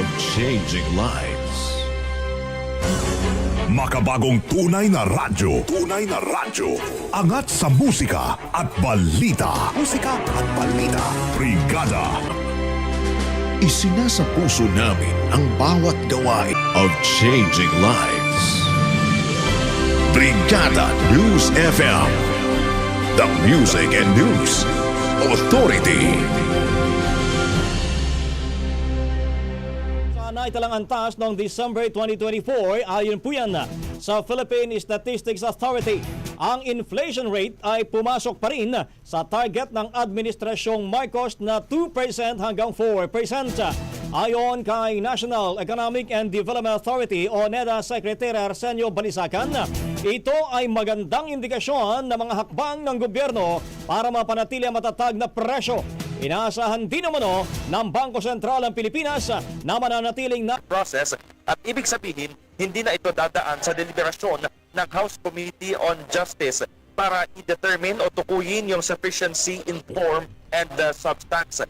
of changing lives. Makabagong tunay na radyo. Tunay na radyo. Angat sa musika at balita. Musika at balita. Brigada. Isinasa puso namin ang bawat gawain of changing lives. Brigada News FM. The Music and News Authority. Sana italang antas noong December 2024 ayon po yan sa Philippine Statistics Authority. Ang inflation rate ay pumasok pa rin sa target ng Administrasyong Marcos na 2% hanggang 4%. Ayon kay National Economic and Development Authority o NEDA Secretary Arsenio Balisacan, ito ay magandang indikasyon ng mga hakbang ng gobyerno para mapanatili ang matatag na presyo Inaasahan din naman o ng Bangko Sentral ng Pilipinas na mananatiling na process at ibig sabihin hindi na ito dadaan sa deliberasyon ng House Committee on Justice para i-determine o tukuyin yung sufficiency in form and uh, substance